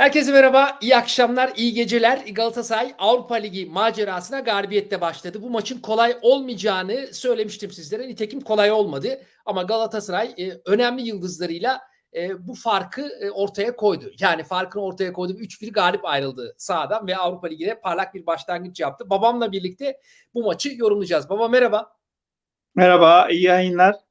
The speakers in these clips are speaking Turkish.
Herkese merhaba, iyi akşamlar, iyi geceler. Galatasaray Avrupa Ligi macerasına galibiyetle başladı. Bu maçın kolay olmayacağını söylemiştim sizlere. Nitekim kolay olmadı. Ama Galatasaray e, önemli yıldızlarıyla e, bu farkı e, ortaya koydu. Yani farkını ortaya koydu. 3-1 galip ayrıldı sahadan ve Avrupa Ligi'ne parlak bir başlangıç yaptı. Babamla birlikte bu maçı yorumlayacağız. Baba merhaba. Merhaba, iyi yayınlar.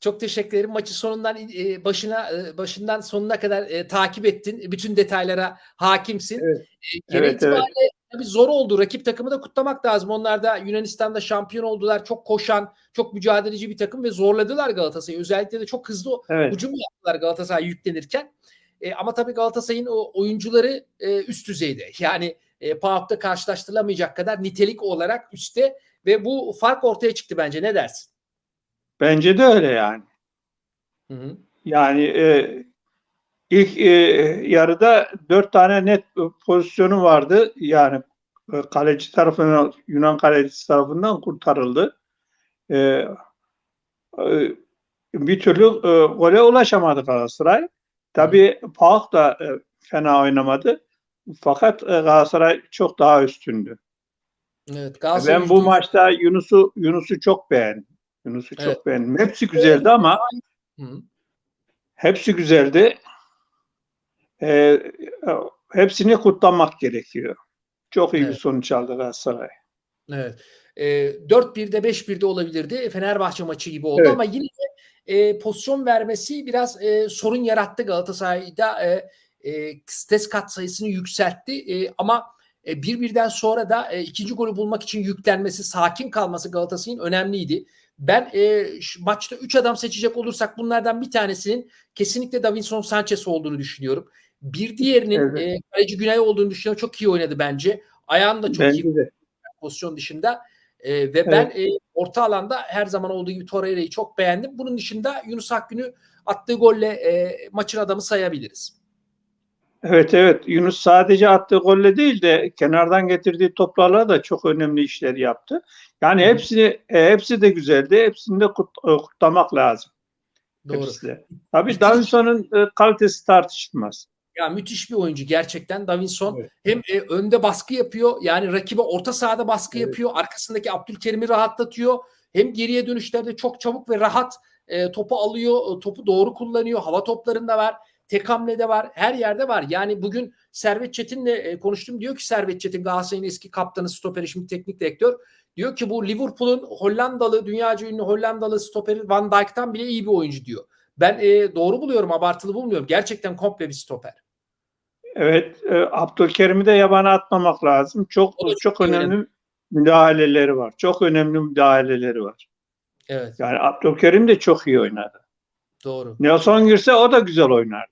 Çok teşekkür ederim. Maçı sonundan e, başına e, başından sonuna kadar e, takip ettin. Bütün detaylara hakimsin. Evet. E, Evet, itibariyle tabii zor oldu. Rakip takımı da kutlamak lazım. Onlar da Yunanistan'da şampiyon oldular. Çok koşan, çok mücadeleci bir takım ve zorladılar Galatasaray'ı. Özellikle de çok hızlı Evet. hücum yaptılar Galatasaray yüklenirken. E, ama tabii Galatasaray'ın o oyuncuları e, üst düzeyde. Yani e, PAOK'ta karşılaştırılamayacak kadar nitelik olarak üstte ve bu fark ortaya çıktı bence. Ne dersin? Bence de öyle yani. Hı hı. Yani e, ilk e, yarıda dört tane net pozisyonu vardı. Yani e, kaleci tarafından, Yunan kalecisi tarafından kurtarıldı. E, e, bir türlü e, gole ulaşamadı Galatasaray. Tabii PAOK da e, fena oynamadı. Fakat e, Galatasaray çok daha üstündü. Evet, Galatasaray Ben bu maçta Yunus'u Yunus'u çok beğendim. Yunus'u çok Evet. beğendim. Hepsi güzeldi ama Hı hepsi güzeldi. Ee, hepsini kutlamak gerekiyor. Çok iyi bir Evet. sonuç aldı Galatasaray. Evet. E, 4-1'de 5-1'de olabilirdi. Fenerbahçe maçı gibi oldu Evet. ama yine de e, pozisyon vermesi biraz e, sorun yarattı Galatasaray'da. E, e, stres kat sayısını yükseltti. E, ama e, bir birden sonra da e, ikinci golü bulmak için yüklenmesi, sakin kalması Galatasaray'ın önemliydi. Ben e, maçta 3 adam seçecek olursak bunlardan bir tanesinin kesinlikle Davinson Sanchez olduğunu düşünüyorum. Bir diğerinin Evet. e, kaleci Günay olduğunu düşünüyorum. Çok iyi oynadı bence. Ayağını da çok iyi Bence de. pozisyon dışında. E, ve ben e, orta alanda her zaman olduğu gibi Torreira'yı çok beğendim. Bunun dışında Yunus Akgün'ü attığı golle e, maçın adamı sayabiliriz. Evet evet. Yunus sadece attığı golle değil de kenardan getirdiği toplarla da çok önemli işler yaptı. Yani hepsini e, hepsi de güzeldi. Hepsini de kut- e, kutlamak lazım. Doğru. Hepsi de. Tabii. Davinson'un e, kalitesi tartışılmaz. Ya müthiş bir oyuncu gerçekten Davinson. Evet. Hem e, önde baskı yapıyor yani rakibe orta sahada baskı Evet. yapıyor. Arkasındaki Abdülkerim'i rahatlatıyor. Hem geriye dönüşlerde çok çabuk ve rahat e, topu alıyor. Topu doğru kullanıyor. Hava toplarında var. Tek hamlede var. Her yerde var. Yani bugün Servet Çetin'le e, konuştum. Diyor ki Servet Çetin Galatasaray'ın eski kaptanı stoperi şimdi teknik direktör. Diyor ki bu Liverpool'un Hollandalı, dünyaca ünlü Hollandalı stoperi Van Dijk'tan bile iyi bir oyuncu diyor. Ben e, doğru buluyorum, abartılı bulmuyorum. Gerçekten komple bir stoper. Evet, e, Abdülkerim'i de yabana atmamak lazım. Çok çok çok önemli müdahaleleri var. Çok önemli müdahaleleri var. Evet, Yani Abdülkerim de çok iyi oynadı. doğru. Nelson girse o da güzel oynar.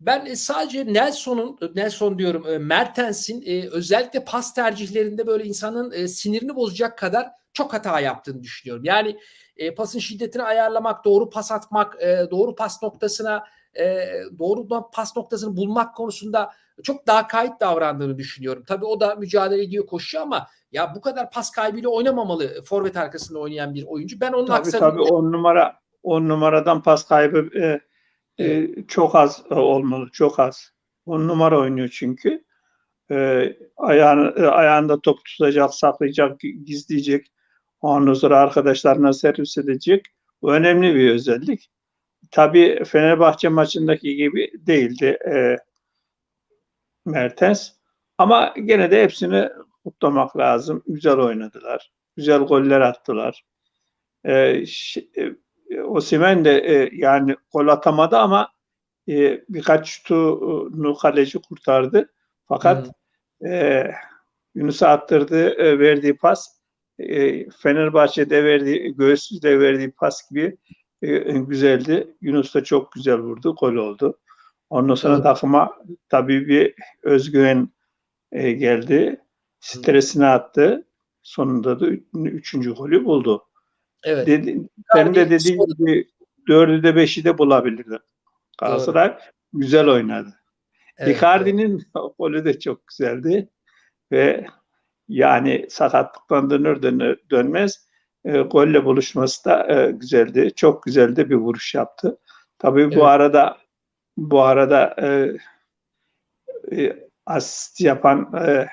Ben e, sadece Nelson'un, Nelson diyorum, e, Mertens'in e, özellikle pas tercihlerinde böyle insanın e, sinirini bozacak kadar çok hata yaptığını düşünüyorum. Yani e, pasın şiddetini ayarlamak, doğru pas atmak, e, doğru pas noktasına, e, doğru pas noktasını bulmak konusunda çok daha kayıt davrandığını düşünüyorum. Tabii o da mücadele ediyor, koşuyor ama ya bu kadar pas kaybıyla oynamamalı forvet arkasında oynayan bir oyuncu. Ben onun Tabii aksine tabii on numara on numaradan pas kaybı e, e, çok az e, olmalı. Çok az. On numara oynuyor çünkü. E, ayağını, ayağında top tutacak, saklayacak, gizleyecek. Ondan sonra arkadaşlarına servis edecek. Bu önemli bir özellik. Tabii Fenerbahçe maçındaki gibi değildi e, Mertens. Ama gene de hepsini kutlamak lazım. Güzel oynadılar. Güzel goller attılar. E, e, Osimhen de e, yani gol atamadı ama e, birkaç şutunu kaleci kurtardı. Fakat e, Yunus'a attırdığı, e, verdiği pas e, Fenerbahçe'de verdiği, Göğüslü'de verdiği pas gibi e, güzeldi. Yunus da çok güzel vurdu, gol oldu. Ondan sonra takıma tabii bir özgüven e, geldi. Stresini attı. Sonunda da üç- üçüncü golü buldu. Evet. Dedi, senin de dediğin gibi dördü de beşi de bulabilirdi. Galatasaray güzel oynadı. Evet, Icardi'nin golü de çok güzeldi ve yani sakatlıktan dönür dönür dönmez e, golle buluşması da e, güzeldi. Çok güzel de bir vuruş yaptı. Tabii bu Evet. arada bu arada e, e, asist yapan e,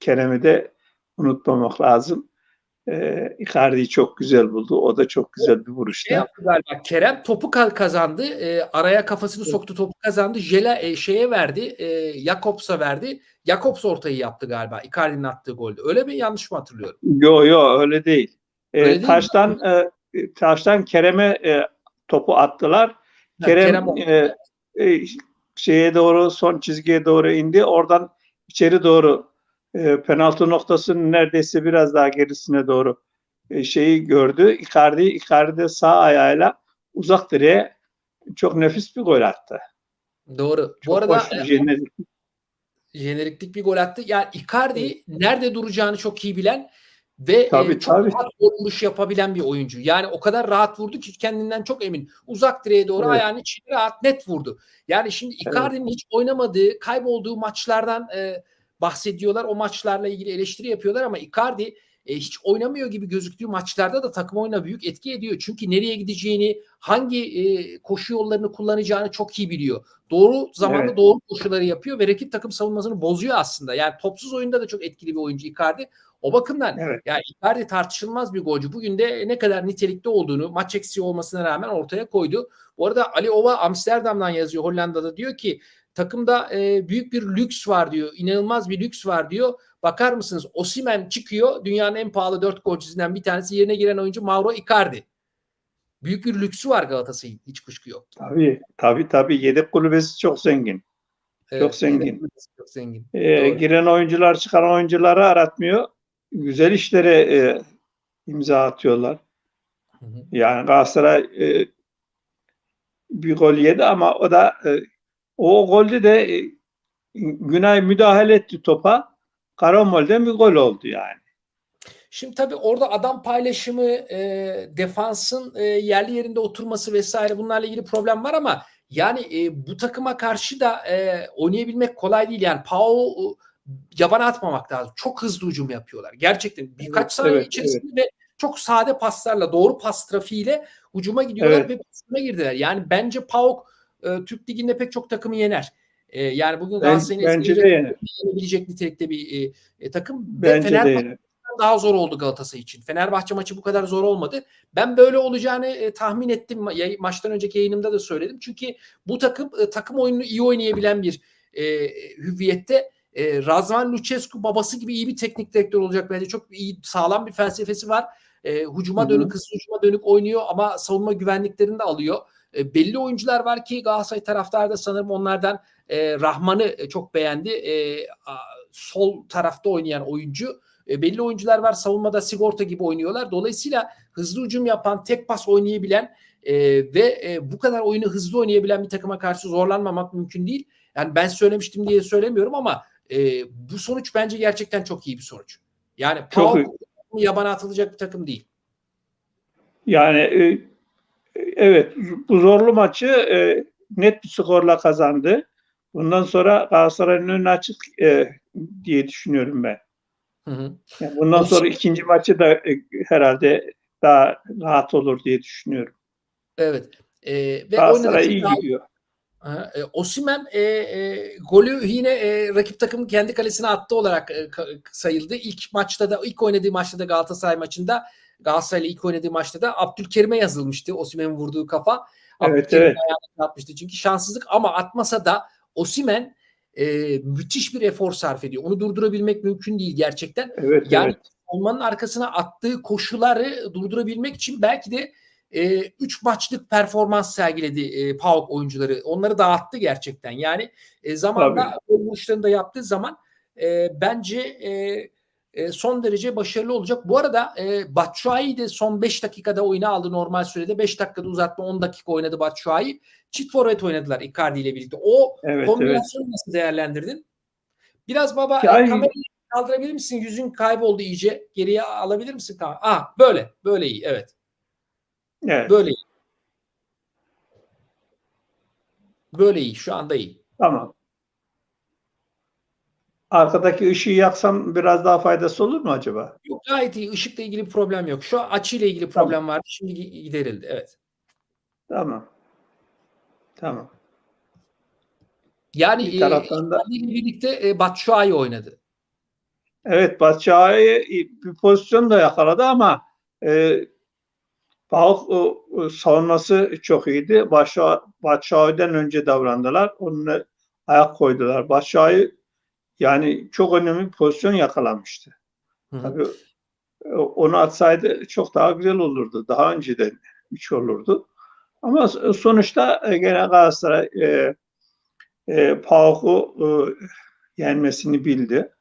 Kerem'i de unutmamak lazım. E, Icardi'yi çok güzel buldu. O da çok güzel bir Ne vuruştu. yaptı galiba? Kerem topu ka- kazandı. E, araya kafasını soktu topu kazandı. Jela e, şeye verdi. E, Jakobs'a verdi. Jakobs ortayı yaptı galiba. Icardi'nin attığı golde. Öyle mi? Yanlış mı hatırlıyorum? Yo yo öyle değil. E, Öyle değil mi? taştan e, taştan Kerem'e e, topu attılar. Ha, Kerem, Kerem- e, e, şeye doğru son çizgiye doğru indi. Oradan içeri doğru e, penaltı noktasının neredeyse biraz daha gerisine doğru e, şeyi gördü. Icardi, Icardi de sağ ayağıyla uzak direğe çok nefis bir gol attı. Doğru. Çok Bu arada hoş, e, jenerik. jeneriklik bir gol attı. Yani Icardi nerede duracağını çok iyi bilen ve Tabii, e, çok tabii. rahat vuruş yapabilen bir oyuncu. Yani o kadar rahat vurdu ki kendinden çok emin. Uzak direğe doğru Evet. ayağını içeri rahat net vurdu. Yani şimdi Evet. Icardi'nin hiç oynamadığı, kaybolduğu maçlardan e, bahsediyorlar. O maçlarla ilgili eleştiri yapıyorlar ama Icardi e, hiç oynamıyor gibi gözüktüğü maçlarda da takım oyuna büyük etki ediyor. Çünkü nereye gideceğini, hangi e, koşu yollarını kullanacağını çok iyi biliyor. Doğru zamanda Evet. doğru koşuları yapıyor ve rakip takım savunmasını bozuyor aslında. Yani topsuz oyunda da çok etkili bir oyuncu Icardi. O bakımdan Evet. yani Icardi tartışılmaz bir golcü. Bugün de ne kadar nitelikli olduğunu maç eksiği olmasına rağmen ortaya koydu. Bu arada Ali Ova Amsterdam'dan yazıyor Hollanda'da diyor ki takımda e, büyük bir lüks var diyor. İnanılmaz bir lüks var diyor. Bakar mısınız Osimen çıkıyor. Dünyanın en pahalı dört golcüsünden bir tanesi. Yerine giren oyuncu Mauro Icardi. Büyük bir lüksü var Galatasaray'ın. Hiç kuşku yok. Tabii, tabii, tabii. Yedek kulübesi çok zengin. Evet, zengin. Çok zengin. E, Doğru. giren oyuncular çıkan oyuncuları aratmıyor. Güzel işlere e, imza atıyorlar. Hı hı. Yani Galatasaray e, bir gol yedi ama o da e, o golde de e, Günay müdahale etti topa. Karambol'den bir gol oldu yani. Şimdi tabii orada adam paylaşımı, e, defansın e, yerli yerinde oturması vesaire bunlarla ilgili problem var ama yani e, bu takıma karşı da e, oynayabilmek kolay değil. Yani Pau e, yabana atmamak lazım. Çok hızlı hücum yapıyorlar. Gerçekten birkaç Evet, saniye evet, içerisinde ve çok sade paslarla, doğru pas trafiğiyle hücuma gidiyorlar Evet. ve pasına girdiler. Yani bence Pauk e, Türk Ligi'nde pek çok takımı yener. E, yani bugün Ben, Galatasaray'ın bence de yener. yenebilecek nitelikte bir e, e, takım. Bence de Fenerbahçe yener. daha zor oldu Galatasaray için. Fenerbahçe maçı bu kadar zor olmadı. Ben böyle olacağını e, tahmin ettim. Ma- maçtan önceki yayınımda da söyledim. Çünkü bu takım e, takım oyununu iyi oynayabilen bir e, hüviyette. E, Razvan Lucescu babası gibi iyi bir teknik direktör olacak bence. Çok iyi sağlam bir felsefesi var. E, hücuma Hı hı. dönük, hızlı hücuma dönük oynuyor ama savunma güvenliklerini de alıyor. E, belli oyuncular var ki Galatasaray taraftarı da sanırım onlardan e, Rahman'ı e, çok beğendi. E, a, sol tarafta oynayan oyuncu. E, belli oyuncular var savunmada sigorta gibi oynuyorlar. Dolayısıyla hızlı hücum yapan, tek pas oynayabilen e, ve e, bu kadar oyunu hızlı oynayabilen bir takıma karşı zorlanmamak mümkün değil. Yani ben söylemiştim diye söylemiyorum ama e, bu sonuç bence gerçekten çok iyi bir sonuç. Yani PAOK yabana atılacak bir takım değil. Yani e, evet bu zorlu maçı e, net bir skorla kazandı. Bundan sonra Galatasaray'ın önü açık e, diye düşünüyorum ben. Hı hı. Yani bundan O sonra ikinci maçı da e, herhalde daha rahat olur diye düşünüyorum. Evet. E, ve Galatasaray iyi daha- gidiyor. Ha, E, Osimhen e, e, golü yine e, rakip takımın kendi kalesine attı olarak e, sayıldı. İlk maçta da ilk oynadığı maçta da Galatasaray maçında Galatasaray'la ilk oynadığı maçta da Abdülkerim'e yazılmıştı. Osimhen'in vurduğu kafa. Evet, Abdülkerim evet. ayağına atmıştı. Çünkü şanssızlık ama atmasa da Osimhen e, müthiş bir efor sarf ediyor. Onu durdurabilmek mümkün değil gerçekten. Evet, Yani evet. savunmanın arkasına attığı koşuları durdurabilmek için belki de 3 maçlık performans sergiledi e, PAOK oyuncuları. Onları dağıttı gerçekten. Yani e, zamanla vuruşlarını da yaptığı zaman e, bence e, e, son derece başarılı olacak. Bu arada e, Batshuayi de son 5 dakikada oyunu aldı normal sürede. 5 dakikada uzatma 10 dakika oynadı Batshuayi. Çift forvet oynadılar Icardi ile birlikte. O Evet, evet. kombinasyonu nasıl değerlendirdin? Biraz baba Ya, e, kamerayı kaldırabilir misin? Yüzün kayboldu iyice. Geriye alabilir misin? Tamam. Ah böyle. Böyle iyi. Evet. Evet, Böyle iyi. Böyle iyi. Şu anda iyi. tamam. Arkadaki ışığı yaksam biraz daha faydası olur mu acaba? Yok gayet iyi. Işıkla ilgili bir problem yok. Şu açıyla ilgili Tamam. problem vardı. Şimdi gi- giderildi. Evet. Tamam. Tamam. Yani Bir e, taraftan da Icardi ile birlikte e, Batshuayi oynadı. evet Batshuayi bir pozisyon da yakaladı ama e, PAOK o, o savunması çok iyiydi. Batshuayi, Batshuayi'den önce davrandılar. Onunla ayak koydular. Batshuayi yani çok önemli bir pozisyon yakalamıştı. Hı. Tabii e, onu atsaydı çok daha güzel olurdu. Daha önceden üç olurdu. Ama sonuçta e, gene Galatasaray e, e, PAOK'u e, yenmesini bildi.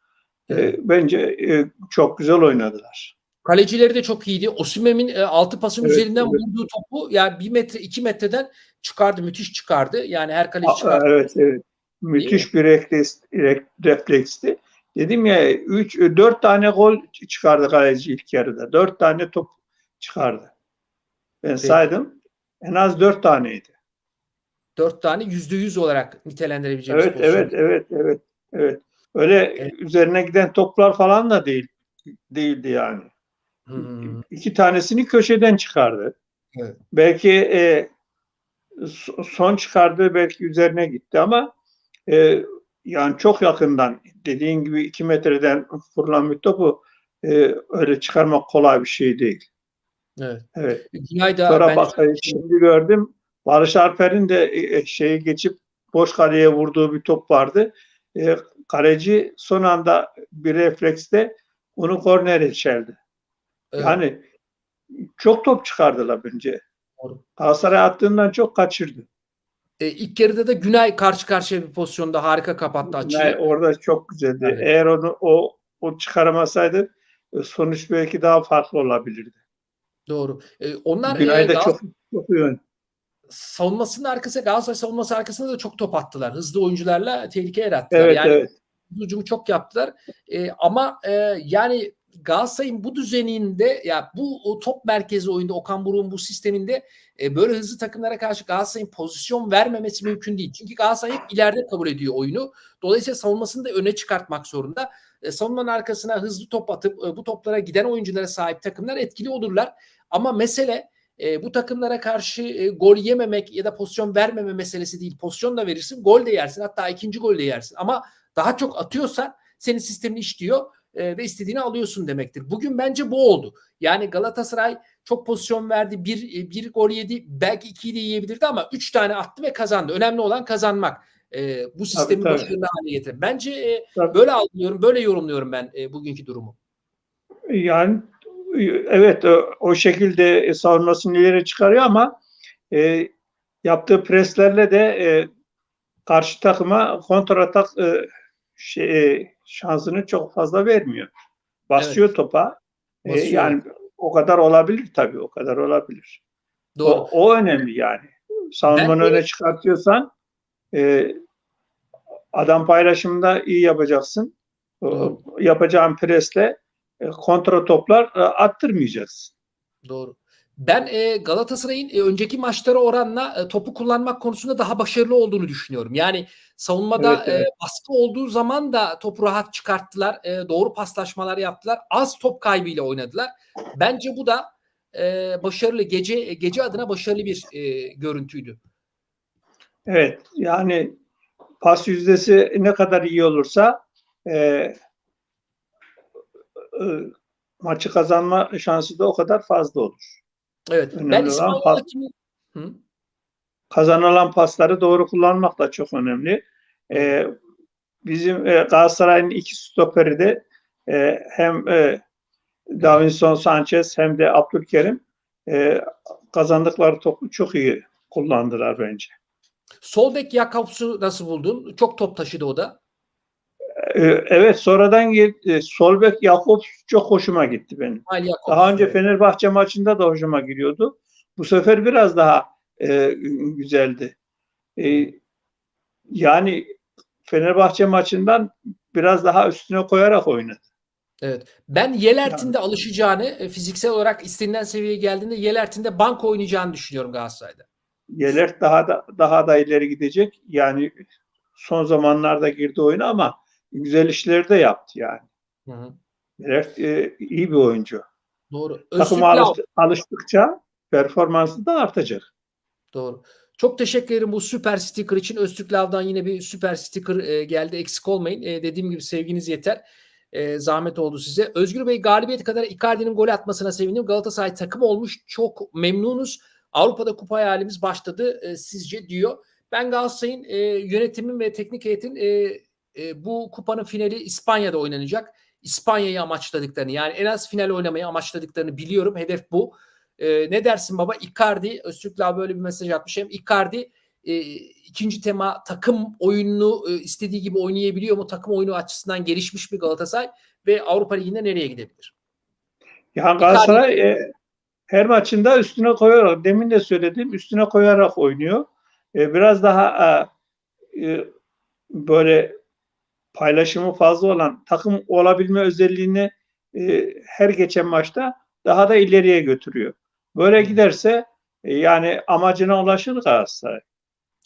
E, bence e, çok güzel oynadılar. Kalecileri de çok iyiydi. Osimhen'in e, altı pasın Evet, üzerinden evet. vurduğu topu yani bir metre iki metreden çıkardı. Müthiş çıkardı. Yani her kaleci çıkardı. Evet, evet. Müthiş bir refleks, re- refleksti. Dedim ya 3 4 tane gol çıkardı kaleci ilk yarıda. 4 tane top çıkardı. Ben saydım. En az 4 taneydi. Dört tane yüzde yüz olarak nitelendirebileceğimiz Evet, pozisyon. evet, evet, evet, evet. Öyle Evet. üzerine giden toplar falan da değil değildi yani. Hmm. İki tanesini köşeden çıkardı. Evet. Belki e, so- son çıkardığı belki üzerine gitti ama e, yani çok yakından dediğin gibi iki metreden fırlanan bir topu e, öyle çıkarmak kolay bir şey değil. Evet. Evet. Sonra bence bak e, şimdi gördüm Barış Alper'in de e, şeyi geçip boş kaleye vurduğu bir top vardı. E, kaleci son anda bir refleksle onu kornere çeldi. evet, Yani çok top çıkardılar bence. Galatasaray attığından çok kaçırdı. E, ilk yarıda da Günay karşı karşıya bir pozisyonda harika kapattı açıyı. Yani orada çok güzeldi. Evet. Eğer onu o o çıkaramasaydı e, sonuç belki daha farklı olabilirdi. Doğru. E, onlar Günay e, da çok çok iyi savunmasının arkası Galatasaray savunması arkasında da çok top attılar. Hızlı oyuncularla tehlike yarattılar. Evet yani evet. hücumu çok yaptılar. E, ama e, yani Galatasaray'ın bu düzeninde ya bu top merkezi oyunda Okan Buruk'un bu sisteminde e, böyle hızlı takımlara karşı Galatasaray'ın pozisyon vermemesi mümkün değil. Çünkü Galatasaray hep ileride kabul ediyor oyunu. Dolayısıyla savunmasını da öne çıkartmak zorunda. E, savunmanın arkasına hızlı top atıp e, bu toplara giden oyunculara sahip takımlar etkili olurlar. Ama mesele e, bu takımlara karşı e, gol yememek ya da pozisyon vermeme meselesi değil. Pozisyon da verirsin, gol de yersin. Hatta ikinci gol de yersin. Ama daha çok atıyorsan senin sistemin işliyor e, ve istediğini alıyorsun demektir. Bugün bence bu oldu. Yani Galatasaray çok pozisyon verdi. Bir, e, bir gol yedi. Belki ikiyi de yiyebilirdi ama üç tane attı ve kazandı. Önemli olan kazanmak. E, bu sistemi başarılı hale getiren. Bence e, Tabii. böyle anlıyorum, böyle yorumluyorum ben e, bugünkü durumu. Yani evet o, o şekilde savunmasını ileri çıkarıyor ama e, yaptığı preslerle de e, karşı takıma kontratak e, şey, e, şansını çok fazla vermiyor. Basıyor topa. E, Basıyor. yani o kadar olabilir tabii o kadar olabilir. Doğru. O, o önemli yani. Savunmanı öne çıkartıyorsan e, adam paylaşımında iyi yapacaksın. Doğru. Yapacağın presle e, kontra toplar e, attırmayacaksın. Doğru. Ben e, Galatasaray'ın e, önceki maçlara oranla e, topu kullanmak konusunda daha başarılı olduğunu düşünüyorum. Yani savunmada Evet, evet. e, baskı olduğu zaman da topu rahat çıkarttılar. E, doğru paslaşmalar yaptılar. Az top kaybıyla oynadılar. Bence bu da e, başarılı gece gece adına başarılı bir e, görüntüydü. Evet yani pas yüzdesi ne kadar iyi olursa e, e, maçı kazanma şansı da o kadar fazla olur. Evet. Önemli ben hakemi Hı? Kazanılan pasları doğru kullanmak da çok önemli. E, bizim e, Galatasaray'ın iki stoperi de e, hem e, Davinson Sanchez hem de Abdülkerim e, kazandıkları topu çok iyi kullandılar bence. Sol bek Jakobs'u nasıl buldun? Çok top taşıdı o da. E, evet sonradan e, Solbek Jakobs çok hoşuma gitti benim. Jakobs. Daha önce Fenerbahçe maçında da hoşuma giriyordu. Bu sefer biraz daha e, güzeldi. E, yani Fenerbahçe maçından biraz daha üstüne koyarak oynadı. Evet. Ben Yelert'in de alışacağını, e, fiziksel olarak istenilen seviyeye geldiğinde Yelert'in de bank oynayacağını düşünüyorum Galatasaray'da. Yelert daha da daha da ileri gidecek. Yani son zamanlarda girdi oyuna ama güzel işleri de yaptı yani. Hı hı. Yelert e, iyi bir oyuncu. Doğru. Takıma alıştı- alıştıkça performansı da artacak. Doğru. Çok teşekkür ederim bu süper sticker için. Öztürk Lav'dan yine bir süper sticker e, geldi. Eksik olmayın. E, dediğim gibi sevginiz yeter. E, zahmet oldu size. Özgür Bey galibiyeti kadar Icardi'nin gol atmasına sevindim. Galatasaray takım olmuş. Çok memnunuz. Avrupa'da kupa hayalimiz başladı e, sizce diyor. Ben Galatasaray'ın e, yönetimin ve teknik heyetin e, e, bu kupanın finali İspanya'da oynanacak. İspanya'yı amaçladıklarını yani en az final oynamayı amaçladıklarını biliyorum. Hedef bu. E, ne dersin baba? Icardi, Öztürk Lav böyle bir mesaj atmış. Hem Icardi e, ikinci tema takım oyununu e, istediği gibi oynayabiliyor mu? Takım oyunu açısından gelişmiş mi Galatasaray? Ve Avrupa Ligi'nde nereye gidebilir? Ya Galatasaray e, her maçında üstüne koyarak, demin de söyledim, üstüne koyarak oynuyor. E, biraz daha e, e, böyle paylaşımı fazla olan takım olabilme özelliğini e, her geçen maçta daha da ileriye götürüyor. Böyle giderse e, yani amacına ulaşır Galatasaray.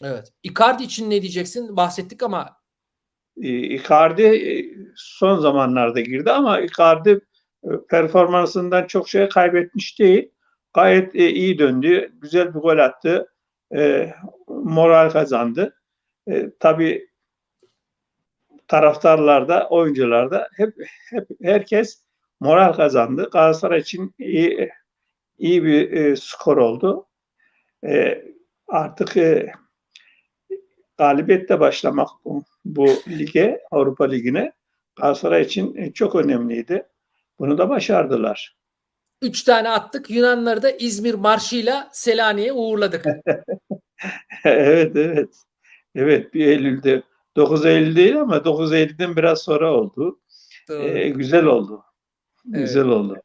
Evet. Icardi için ne diyeceksin? Bahsettik ama E, Icardi e, son zamanlarda girdi ama Icardi performansından çok şey kaybetmiş değil. Gayet iyi döndü. Güzel bir gol attı. E, moral kazandı. E, tabii taraftarlarda, oyuncularda hep hep herkes moral kazandı. Galatasaray için iyi iyi bir e, skor oldu. E, artık e, galibiyetle başlamak bu, bu lige, Avrupa Ligi'ne Galatasaray için e, çok önemliydi. Bunu da başardılar. Üç tane attık. Yunanları da İzmir marşıyla Selanik'e uğurladık. evet, evet. Evet, bir Eylül'de 9 Eylül değil ama 9 Eylül'den biraz sonra oldu. Doğru. E, güzel oldu. Güzel oldu.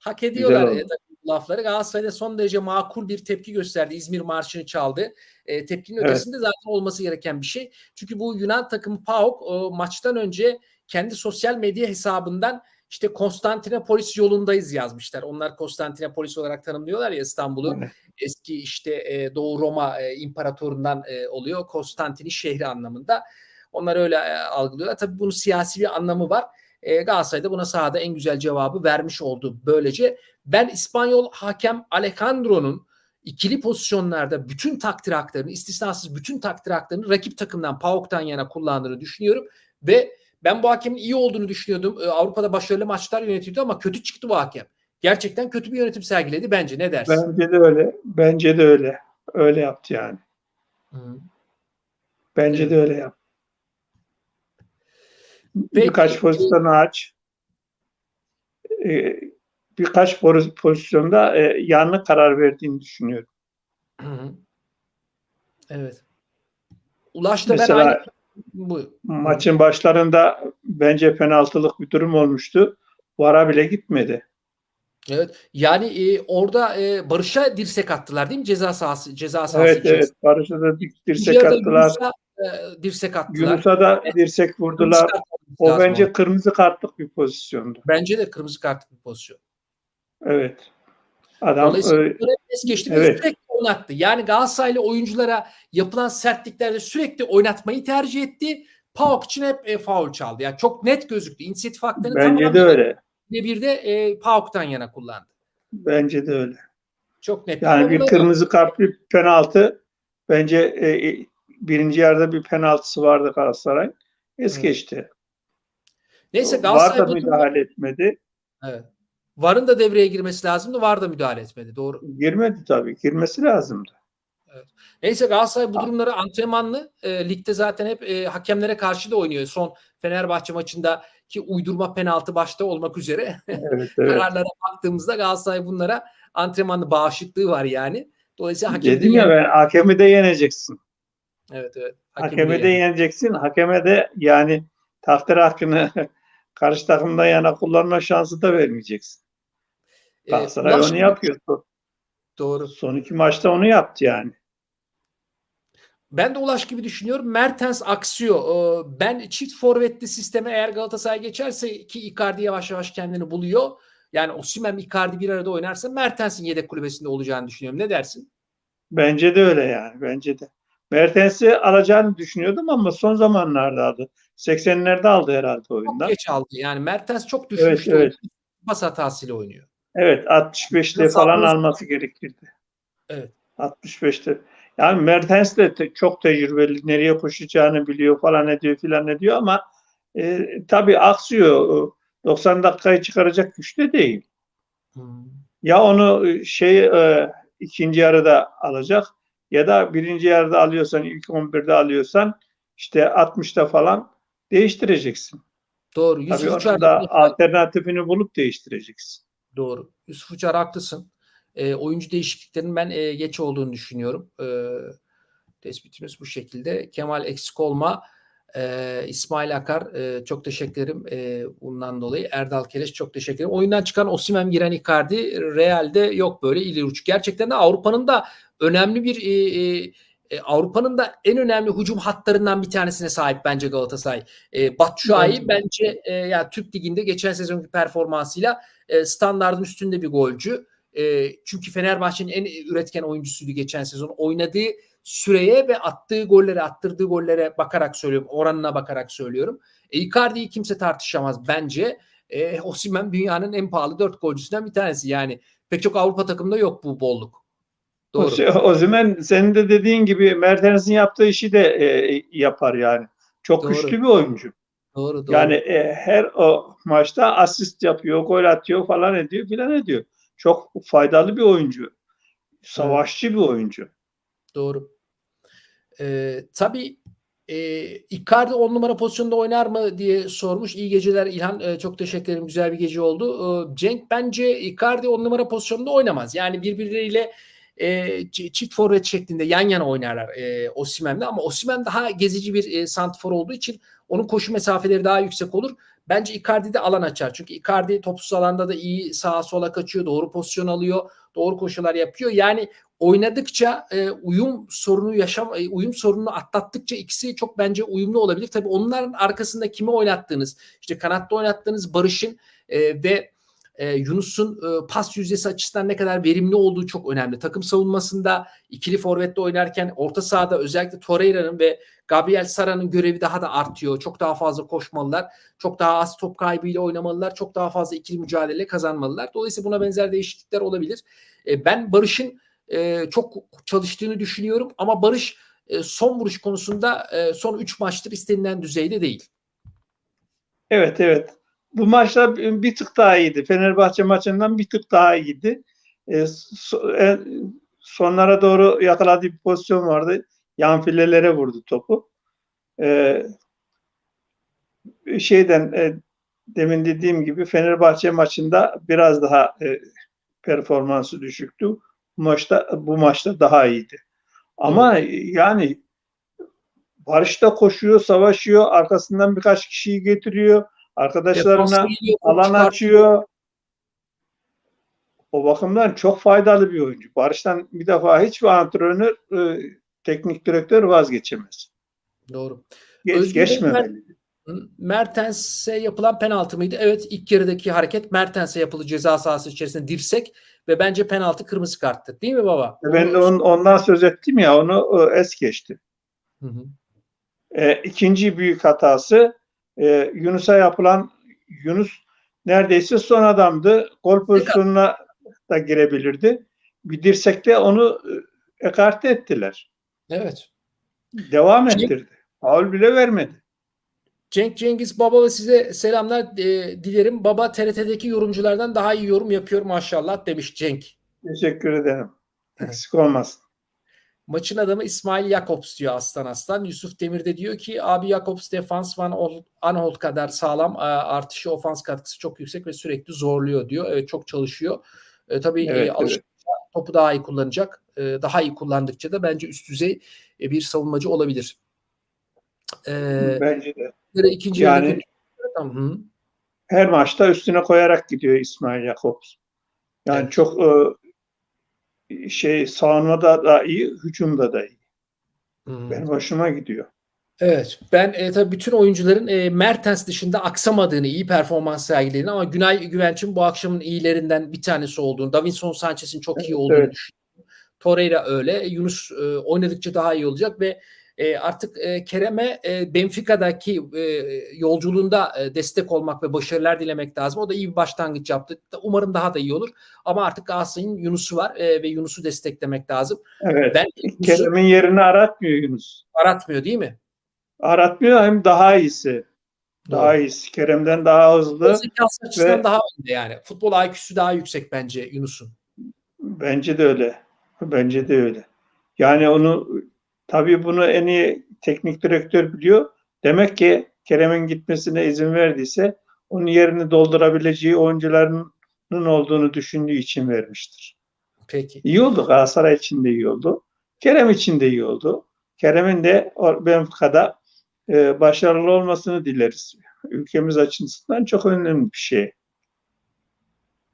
Hak ediyorlar Güzel bu lafları. Galatasaray'da son derece makul bir tepki gösterdi. İzmir Marşı'nı çaldı. E, tepkinin Evet. ötesinde zaten olması gereken bir şey. Çünkü bu Yunan takımı PAOK o maçtan önce kendi sosyal medya hesabından işte Konstantinopolis yolundayız yazmışlar. Onlar Konstantinopolis olarak tanımlıyorlar ya İstanbul'u. Evet. Eski işte e, Doğu Roma e, imparatorundan e, oluyor. Konstantini şehri anlamında. Onlar öyle e, algılıyorlar. Tabii bunun siyasi bir anlamı var. E, Galatasaray da buna sahada en güzel cevabı vermiş oldu. Böylece ben İspanyol hakem Alejandro'nun ikili pozisyonlarda bütün takdir haklarını, istisnasız bütün takdir haklarını rakip takımdan, PAOK'tan yana kullandığını düşünüyorum. Ve ben bu hakemin iyi olduğunu düşünüyordum. Ee, Avrupa'da başarılı maçlar yönetiyordu ama kötü çıktı bu hakem. Gerçekten kötü bir yönetim sergiledi bence. Ne dersin? Bence de öyle. Bence de öyle. Öyle yaptı yani. Hı. Bence Evet. de öyle yaptı. Peki, birkaç pozisyonu aç. Ee, birkaç poz- pozisyonda e, yanlış karar verdiğini düşünüyorum. Hı hı. Evet. Ulaş'ta ben Mesela aynı bu. maçın başlarında bence penaltılık bir durum olmuştu. Vara bile gitmedi. Evet. Yani e, orada e, Barış'a dirsek attılar değil mi? Ceza sahası ceza sahası Evet içerisinde. evet. Barış'a da dirsek attılar. Yunus'a, e, dirsek attılar. Yunus'a da dirsek vurdular. O bence orada. kırmızı kartlık bir pozisyondu. bence de kırmızı kartlık bir pozisyon. Evet. Adam Dolayısıyla e, bunları es geçti ve evet. sürekli oynattı. Yani Galatasaraylı oyunculara yapılan sertliklerde sürekli oynatmayı tercih etti. PAOK için hep e, faul çaldı. Yani çok net gözüktü. İnisiyatif haklarını bence de öyle. bir de e, PAOK'tan yana kullandı. Bence de öyle. Çok net. Yani bir kırmızı kart bir penaltı bence e, e, birinci yarıda bir penaltısı vardı Galatasaray. Es Evet. geçti. Neyse Var Galatasaray da bu- müdahale etmedi. Evet. VAR'ın da devreye girmesi lazımdı. VAR da müdahale etmedi. Doğru. Girmedi tabii. Girmesi lazımdı. Neyse Galatasaray bu durumları antrenmanlı. E, ligde zaten hep e, hakemlere karşı da oynuyor. Son Fenerbahçe maçında ki uydurma penaltı başta olmak üzere Evet, evet. kararlara baktığımızda Galatasaray bunlara antrenmanlı bağışıklığı var yani. Dolayısıyla hakem Dedim ya ben hakemi de yeneceksin. Evet evet. Hakemi de yani. yeneceksin. Hakeme de yani takdir hakkını karşı takımdan yana kullanma şansı da vermeyeceksin. Ee, Galatasaray Ulaş- onu yapıyor. Doğru. Son iki maçta onu yaptı yani. Ben de Ulaş gibi düşünüyorum. Mertens aksıyor. Ee, Ben çift forvetli sisteme eğer Galatasaray geçerse ki Icardi yavaş yavaş kendini buluyor. Yani Osimhen Icardi bir arada oynarsa Mertens'in yedek kulübesinde olacağını düşünüyorum. Ne dersin? Bence de öyle yani. Bence de. Mertens'i alacağını düşünüyordum ama son zamanlarda aldı. 80'lerde aldı herhalde Çok oyundan. geç aldı. Yani Mertens çok Evet, düşmüştü. evet. Pas hatasıyla oynuyor. Evet 65'te Nasıl falan aldınız? alması gerekirdi. Evet. 65'te. Yani Mertens de te- çok tecrübeli. Nereye koşacağını biliyor falan ediyor filan ediyor ama e, tabii aksıyor. 90 dakikayı çıkaracak güçte değil. Hmm. Ya onu e, şey e, ikinci yarıda alacak ya da birinci yarıda alıyorsan ilk 11'de alıyorsan işte 60'ta falan değiştireceksin. Doğru. Tabii Yusuf onun Uçar da alternatifini bulup değiştireceksin. Doğru. Yusuf Uçar haklısın. E, oyuncu değişikliklerinin ben e, geç olduğunu düşünüyorum. E, tespitimiz bu şekilde. Kemal eksik olma. E, İsmail Akar e, çok teşekkür ederim e, bundan dolayı. Erdal Keleş çok teşekkür ederim. Oyundan çıkan Osimhen giren Icardi Real'de yok böyle ileri uç. Gerçekten de Avrupa'nın da önemli bir e, e, e, Avrupa'nın da en önemli hücum hatlarından bir tanesine sahip bence Galatasaray. E, Batshuayi Bence e, yani Türk Ligi'nde geçen sezonki performansıyla e, standardın üstünde bir golcü. E, çünkü Fenerbahçe'nin en üretken oyuncusuydu geçen sezon. Oynadığı süreye ve attığı gollere, attırdığı gollere bakarak söylüyorum. Oranına bakarak söylüyorum. E, Icardi'yi kimse tartışamaz bence. E, Osimhen dünyanın en pahalı dört golcüsünden bir tanesi. Yani pek çok Avrupa takımında yok bu bolluk. Doğru. O, o zaman senin de dediğin gibi Mertens'in yaptığı işi de e, yapar yani. Çok Doğru. güçlü bir oyuncu. Doğru, doğru. Yani e, her o maçta asist yapıyor, gol atıyor falan ediyor filan ediyor. Çok faydalı bir oyuncu. Savaşçı bir oyuncu. Doğru. Ee, tabii e, Icardi on numara pozisyonda oynar mı diye sormuş. İyi geceler İlhan. Ee, çok teşekkür ederim. Güzel bir gece oldu. Ee, Cenk bence Icardi on numara pozisyonda oynamaz. Yani birbirleriyle e, çi- çift forvet şeklinde yan yana oynarlar e, Osimhen'le ama Osimhen daha gezici bir e, santrfor olduğu için onun koşu mesafeleri daha yüksek olur. Bence Icardi de alan açar. Çünkü Icardi topsuz alanda da iyi sağa sola kaçıyor. Doğru pozisyon alıyor. Doğru koşular yapıyor. Yani oynadıkça e, uyum sorunu yaşam e, uyum sorununu atlattıkça ikisi çok bence uyumlu olabilir. Tabii onların arkasında kimi oynattığınız, işte kanatta oynattığınız Barış'ın e, ve e, Yunus'un e, pas yüzdesi açısından ne kadar verimli olduğu çok önemli. Takım savunmasında ikili forvette oynarken orta sahada özellikle Torreira'nın ve Gabriel Sara'nın görevi daha da artıyor. Çok daha fazla koşmalılar. Çok daha az top kaybıyla oynamalılar. Çok daha fazla ikili mücadele kazanmalılar. Dolayısıyla buna benzer değişiklikler olabilir. E, ben Barış'ın e, çok çalıştığını düşünüyorum ama Barış e, son vuruş konusunda e, son 3 maçtır istenilen düzeyde değil. Evet evet. Bu maçta bir tık daha iyiydi. Fenerbahçe maçından bir tık daha iyiydi. E, so- e, sonlara doğru yakaladığı bir pozisyon vardı. Yan filelere vurdu topu. E, şeyden e, demin dediğim gibi Fenerbahçe maçında biraz daha e, performansı düşüktü. Bu maçta bu maçta daha iyiydi. Ama yani Barış da koşuyor, savaşıyor, arkasından birkaç kişiyi getiriyor, arkadaşlarına geliyor, top alan açıyor. O bakımdan çok faydalı bir oyuncu. Barış'tan bir defa hiçbir antrenör, e, teknik direktör vazgeçemez. Doğru. Geç, Özgür geçmemeli. Mertens'e yapılan penaltı mıydı? Evet ilk yarıdaki hareket Mertens'e yapılı ceza sahası içerisinde dirsek ve bence penaltı kırmızı karttı. Değil mi baba? Ben de on- ondan söz ettim ya, onu e, es geçti. Hı hı. E, ikinci büyük hatası e, Yunus'a yapılan Yunus neredeyse son adamdı. Gol pozisyonuna da girebilirdi. Bir dirsekte onu e, ekarte ettiler. Evet. Devam Cenk- ettirdi. Faul bile vermedi. Cenk Cengiz Baba ve size selamlar e, dilerim. Baba TRT'deki yorumculardan daha iyi yorum yapıyor maşallah demiş Cenk. Teşekkür ederim. Eksik olmasın. Maçın adamı İsmail Jakobs diyor Aslan Aslan. Yusuf Demir de diyor ki abi Jakobs defans Van Ol- Aanholt kadar sağlam. Artışı ofans katkısı çok yüksek ve sürekli zorluyor diyor. Evet çok çalışıyor. E, tabii Evet, e, alıştıkça topu daha iyi kullanacak. E, daha iyi kullandıkça da bence üst düzey e, bir savunmacı olabilir. E, Bence de. ikinci Yani- hı. Her maçta üstüne koyarak gidiyor İsmail Jakobs. Yani Evet. çok e, şey savunmada da iyi, hücumda da iyi. Hı. Benim hoşuma gidiyor. Evet. Ben e, tabii bütün oyuncuların e, Mertens dışında aksamadığını, iyi performans sergilediğini ama Günay Güvenç'in bu akşamın iyilerinden bir tanesi olduğunu, Davinson Sanchez'in çok iyi Evet, olduğunu evet. düşünüyorum. Torreira öyle. Yunus e, oynadıkça daha iyi olacak ve e, artık e, Kerem'e e, Benfica'daki e, yolculuğunda e, destek olmak ve başarılar dilemek lazım. O da iyi bir başlangıç yaptı. Umarım daha da iyi olur. Ama artık Galatasaray'ın Yunus'u var e, ve Yunus'u desteklemek lazım. Evet. Ben Kerem'in yerini aratmıyor Yunus. aratmıyor değil mi? Aratmıyor hem daha iyisi. Daha Doğru. iyisi. Kerem'den daha hızlı. Zekası açısından ve- daha önde yani. Futbol IQ'su daha yüksek bence Yunus'un. Bence de öyle. Bence de öyle. Yani onu tabii bunu en iyi teknik direktör biliyor. Demek ki Kerem'in gitmesine izin verdiyse onun yerini doldurabileceği oyuncuların olduğunu düşündüğü için vermiştir. Peki. İyi oldu. Galatasaray için de iyi oldu. Kerem için de iyi oldu. Kerem'in de Benfica'da e, başarılı olmasını dileriz. Ülkemiz açısından çok önemli bir şey.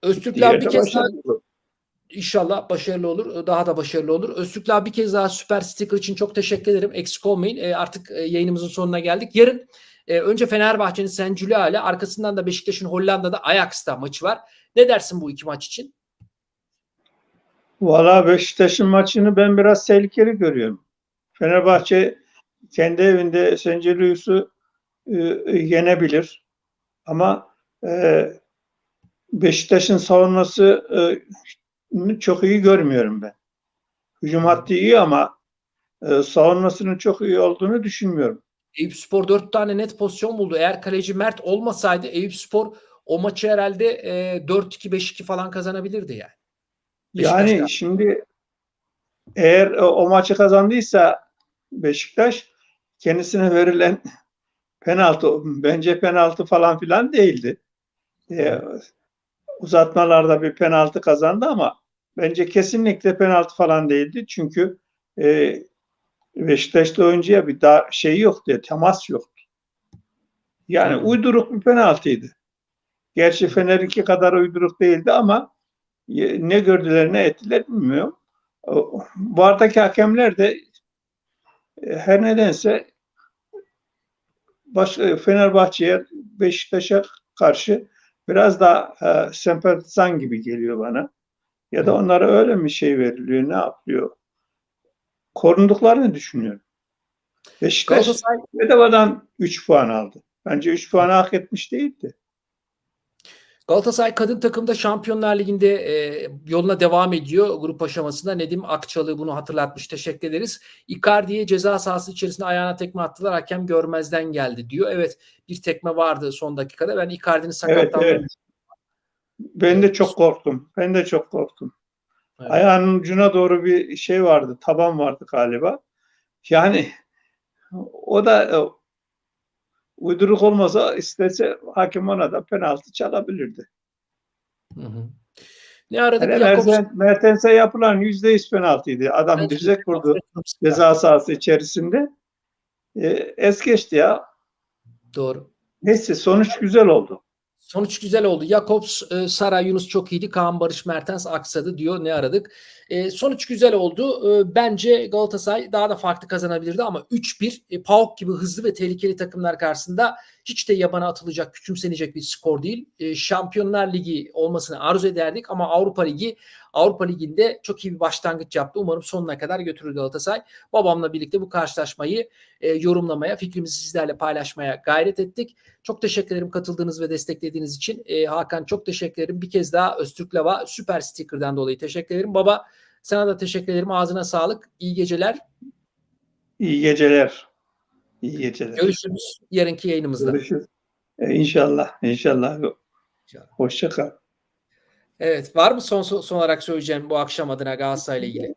Öztürkler bir kez daha. İnşallah başarılı olur. Daha da başarılı olur. Öztürkler bir kez daha süper sticker için çok teşekkür ederim. Eksik olmayın. E, artık e, yayınımızın sonuna geldik. Yarın e, önce Fenerbahçe'nin Julia ile arkasından da Beşiktaş'ın Hollanda'da Ajax'ta maçı var. Ne dersin bu iki maç için? Valla Beşiktaş'ın maçını ben biraz tehlikeli görüyorum. Fenerbahçe kendi evinde Senceluyus'u e, yenebilir. Ama e, Beşiktaş'ın savunması e, çok iyi görmüyorum ben. Hücum hattı iyi ama e, savunmasının çok iyi olduğunu düşünmüyorum. Eyüp Spor 4 tane net pozisyon buldu. Eğer kaleci Mert olmasaydı Eyüp Spor o maçı herhalde e, 4-2 5-2 falan kazanabilirdi yani. Beşiktaş'ta. Yani şimdi eğer o, o maçı kazandıysa Beşiktaş kendisine verilen penaltı bence penaltı falan filan değildi. Ee, uzatmalarda bir penaltı kazandı ama bence kesinlikle penaltı falan değildi. Çünkü e, Beşiktaş'ta oyuncuya bir daha şey yoktu, temas yoktu. Yani Hı. uyduruk bir penaltıydı. Gerçi Fener'inki kadar uyduruk değildi ama e, ne gördüler ne ettiler bilmiyorum. Vardaki hakemler de e, her nedense başka Fenerbahçe'ye Beşiktaş'a karşı biraz daha e, sempatizan gibi geliyor bana. Ya da onlara öyle mi şey veriliyor, ne yapıyor? Korunduklarını düşünüyorum. Beşiktaş Galatasaray bedavadan 3 puan aldı. Bence 3 puanı hak etmiş değildi. Galatasaray kadın takımda Şampiyonlar Ligi'nde e, yoluna devam ediyor grup aşamasında. Nedim Akçalı bunu hatırlatmış. Teşekkür ederiz. Icardi'ye ceza sahası içerisinde ayağına tekme attılar. Hakem görmezden geldi diyor. Evet bir tekme vardı son dakikada. Ben Icardi'nin sakatlandığını evet. Ben de çok korktum. Ben de çok korktum. Evet. Ayağının ucuna doğru bir şey vardı, taban vardı galiba. Yani o da uyduruk olmasa istese hakim ona da penaltı çalabilirdi. Hı hı. Ne aradık? Hele Jakobs- Mertens- Mertens'e yapılan yüzde yüz penaltıydı. Adam Evet, dirsek vurdu ceza sahası içerisinde. E, es geçti ya. Doğru. Neyse sonuç güzel oldu. Sonuç güzel oldu. Jakobs, e, Sara, Yunus çok iyiydi. Kaan Barış Mertens aksadı diyor. Ne aradık? E, sonuç güzel oldu. E, bence Galatasaray daha da farklı kazanabilirdi ama 3-1 e, PAOK gibi hızlı ve tehlikeli takımlar karşısında hiç de yabana atılacak, küçümsenecek bir skor değil. E, Şampiyonlar Ligi olmasını arzu ederdik ama Avrupa Ligi Avrupa Ligi'nde çok iyi bir başlangıç yaptı. Umarım sonuna kadar götürür Galatasaray. Babamla birlikte bu karşılaşmayı e, yorumlamaya, fikrimizi sizlerle paylaşmaya gayret ettik. Çok teşekkür ederim katıldığınız ve desteklediğiniz için. E, Hakan çok teşekkür ederim. Bir kez daha Öztürk Lava süper sticker'dan dolayı teşekkür ederim. Baba sana da teşekkür ederim. Ağzına sağlık. İyi geceler. İyi geceler. İyi geceler. Görüşürüz yarınki yayınımızda. Görüşürüz. E, inşallah. İnşallah. İnşallah. Hoşça kal. Evet. Var mı son son olarak söyleyeceğim bu akşam adına Galatasaray ile ilgili?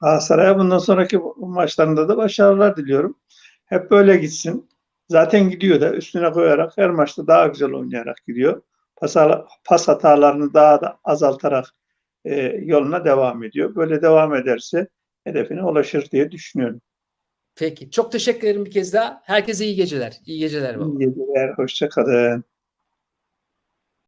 Galatasaray'a bundan sonraki maçlarında da başarılar diliyorum. Hep böyle gitsin. Zaten gidiyor da üstüne koyarak her maçta daha güzel oynayarak gidiyor. Pas, pas hatalarını daha da azaltarak e, yoluna devam ediyor. Böyle devam ederse hedefine ulaşır diye düşünüyorum. Peki. Çok teşekkür ederim bir kez daha. Herkese iyi geceler. İyi geceler baba. İyi geceler. Hoşça kalın.